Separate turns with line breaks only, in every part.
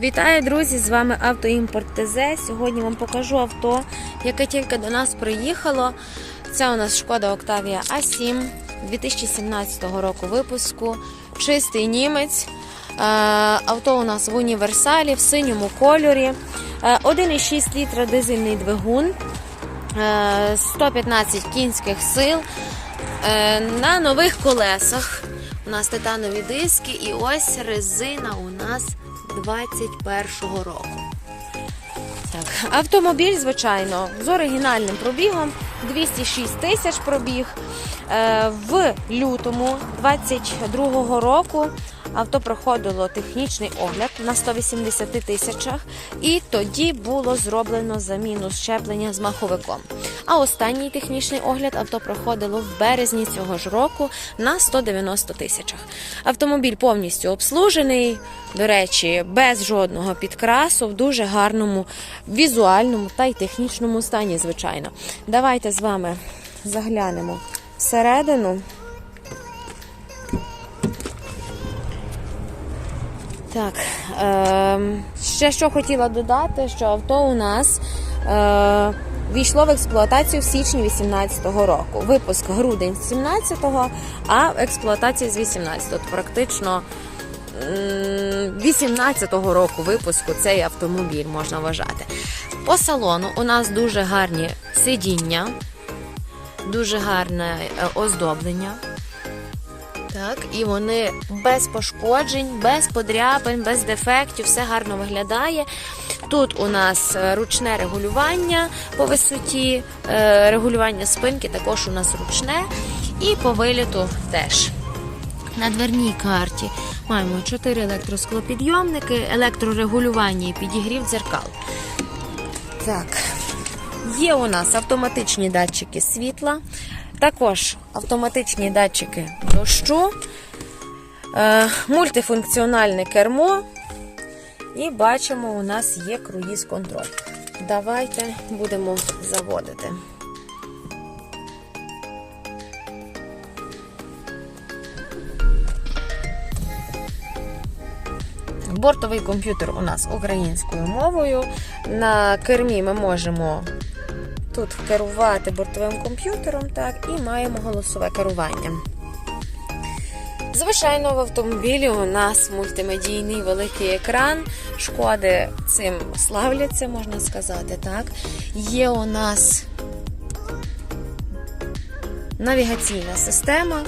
Вітаю, друзі! З вами Автоімпорт ТЗ. Сьогодні вам покажу авто, яке тільки до нас приїхало. Це у нас шкода Octavia A7 2017 року випуску. Чистий німець. Е, Авто у нас в універсалі в синьому кольорі. Е, 1,6 літра дизельний двигун, е, 115 кінських сил. Е, На нових колесах у нас титанові диски, і ось резина у нас 21-го року. Так, автомобіль, звичайно, з оригінальним пробігом 206 тисяч пробіг. Е, В лютому 22-го року авто проходило технічний огляд на 180 тисячах, і тоді було зроблено заміну щеплення з маховиком. А останній технічний огляд авто проходило в березні цього ж року на 190 тисячах. Автомобіль повністю обслужений, до речі, без жодного підкрасу, в дуже гарному візуальному та й технічному стані, звичайно. Давайте з вами заглянемо всередину. Так, е, ще що хотіла додати, що авто у нас війшло в експлуатацію в січні 2018 року. Випуск грудень 17-го, а експлуатація з 18-го. Практично 18-го року випуску цей автомобіль можна вважати. По салону у нас дуже гарні сидіння, дуже гарне е, оздоблення. Так, і вони без пошкоджень, без подряпин, без дефектів, все гарно виглядає. Тут у нас е, ручне регулювання по висоті, е, регулювання спинки також у нас ручне, і по виліту теж. На дверній карті маємо 4 електросклопідйомники, електрорегулювання і підігрів дзеркал. Так, є у нас автоматичні датчики світла, також автоматичні датчики дощу, е, мультифункціональне кермо. І бачимо, у нас є круїз контроль. Давайте будемо заводити. Бортовий комп'ютер у нас українською мовою. На кермі ми можемо тут керувати бортовим комп'ютером, так, і маємо голосове керування. Звичайно, в автомобілі у нас мультимедійний великий екран. Шкоди цим славляться, можна сказати. так. Є у нас навігаційна система.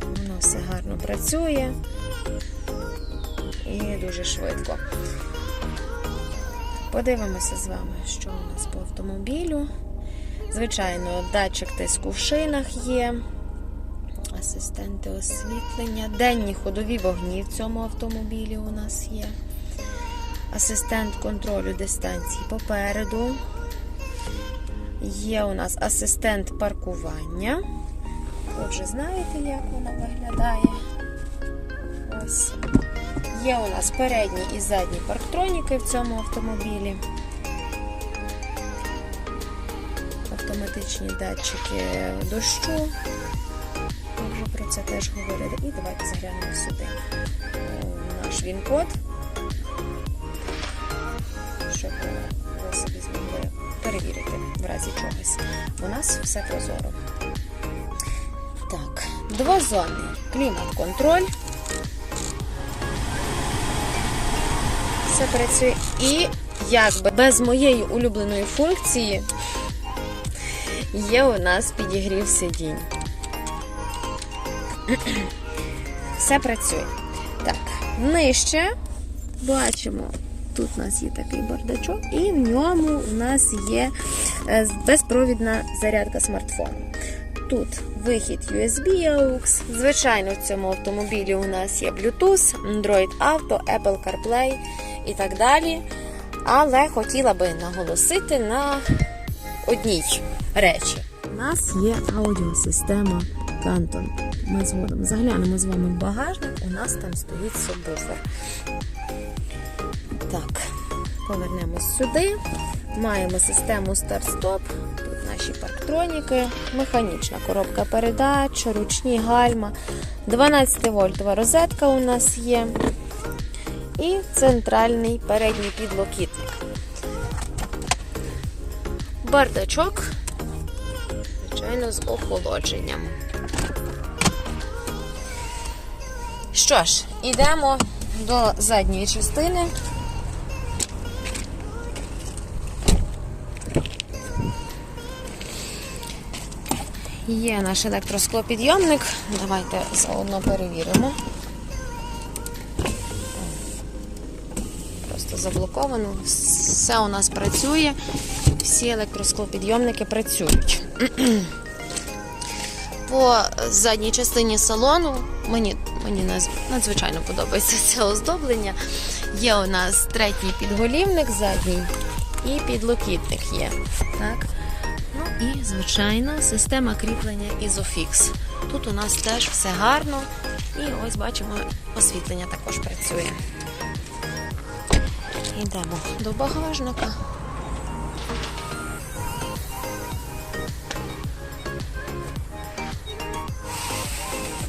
Воно все гарно працює і дуже швидко. Подивимося з вами, що у нас по автомобілю. Звичайно, датчик тиску в шинах є, асистенти освітлення, денні ходові вогні в цьому автомобілі у нас є. Асистент контролю дистанції попереду. Є у нас асистент паркування. Ви вже знаєте, як вона виглядає. Ось. Є у нас передні і задні парктроніки в цьому автомобілі. Автоматичні датчики дощу. Це теж говорили. І давайте заглянемо сюди. Наш він-код. Щоб ви собі змогли перевірити в разі чогось. У нас все прозоро. Так, двозонний клімат-контроль. все працює. І якби без моєї улюбленої функції є у нас підігрів сидінь. Все працює. Так, нижче бачимо, тут у нас є такий бардачок, і в ньому у нас є е, безпровідна зарядка смартфону. Тут вихід USB AUX. Звичайно, в цьому автомобілі у нас є Bluetooth, Android Auto, Apple CarPlay і так далі. Але хотіла би наголосити на одній речі. У нас є аудіосистема Canton. Ми згодом заглянемо з вами в багажник, у нас там стоїть субвуфер. Так, повернемось сюди. Маємо систему старт-стоп. Тут наші парктроніки, механічна коробка передач, ручні гальма, 12 вольтова розетка у нас є. і центральний передній підлокітник. Бардачок, звичайно, з охолодженням. Що ж, йдемо до задньої частини. Є наш електросклопідйомник. Давайте заодно перевіримо. Просто заблоковано. Все у нас працює. Всі електросклопідйомники працюють. По задній частині салону мені, мені надзвичайно подобається це оздоблення. Є у нас третій підголівник задній і підлокітник є. Так? Ну і, звичайно, система кріплення Isofix. Тут у нас теж все гарно. І ось бачимо, освітлення також працює. Йдемо до багажника.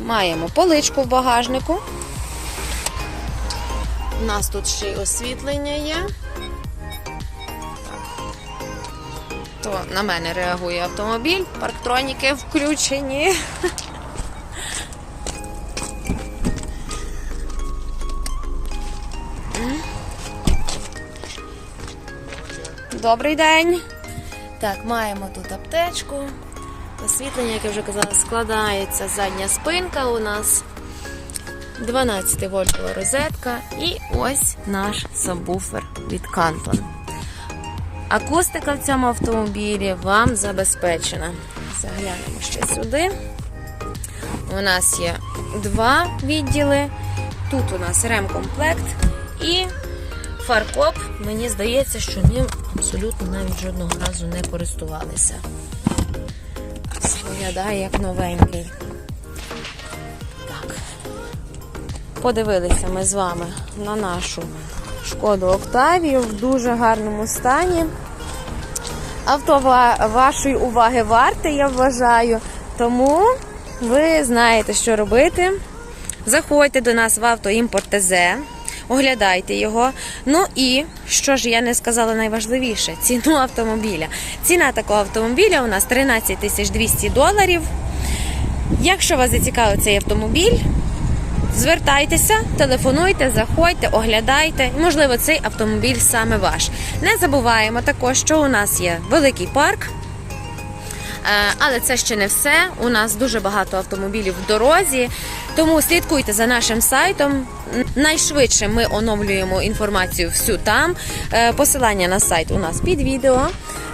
Маємо поличку в багажнику. У нас тут ще й освітлення є. То на мене реагує автомобіль, парктроніки включені. Добрий день. Так, маємо тут аптечку. Освітлення, як я вже казала, складається задня спинка у нас. 12 вольтова розетка і ось наш сабвуфер від Canton. Акустика в цьому автомобілі вам забезпечена. Заглянемо ще сюди. У нас є два відділи. Тут у нас ремкомплект і фаркоп. Мені здається, що ним абсолютно навіть жодного разу не користувалися. Виглядає як новенький. Так. Подивилися ми з вами на нашу шкоду Октавію в дуже гарному стані. Авто вашої уваги варте, я вважаю. Тому ви знаєте, що робити. Заходьте до нас в автоімпорт ТЗ, оглядайте його. Ну і що ж я не сказала найважливіше: ціну автомобіля. Ціна такого автомобіля у нас 13 тисяч 200 доларів. Якщо вас зацікавив цей автомобіль, Звертайтеся, телефонуйте, заходьте, оглядайте. Можливо, цей автомобіль саме ваш. Не забуваємо також, що у нас є великий парк. Е, Але це ще не все. У нас дуже багато автомобілів в дорозі. Тому слідкуйте за нашим сайтом. Найшвидше ми оновлюємо інформацію всю там. Е, Посилання на сайт у нас під відео.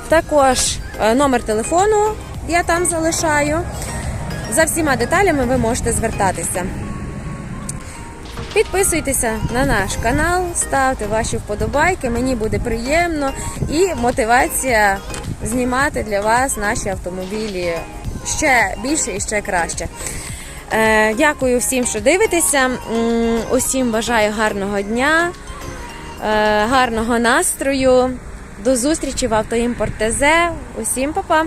Також е, номер телефону я там залишаю. За всіма деталями ви можете звертатися. Підписуйтеся на наш канал, ставте ваші вподобайки, мені буде приємно і мотивація знімати для вас наші автомобілі ще більше і ще краще. Е, дякую всім, що дивитеся. Усім бажаю гарного дня, е, гарного настрою. До зустрічі в автоімпорт ТЗ. Усім па-па!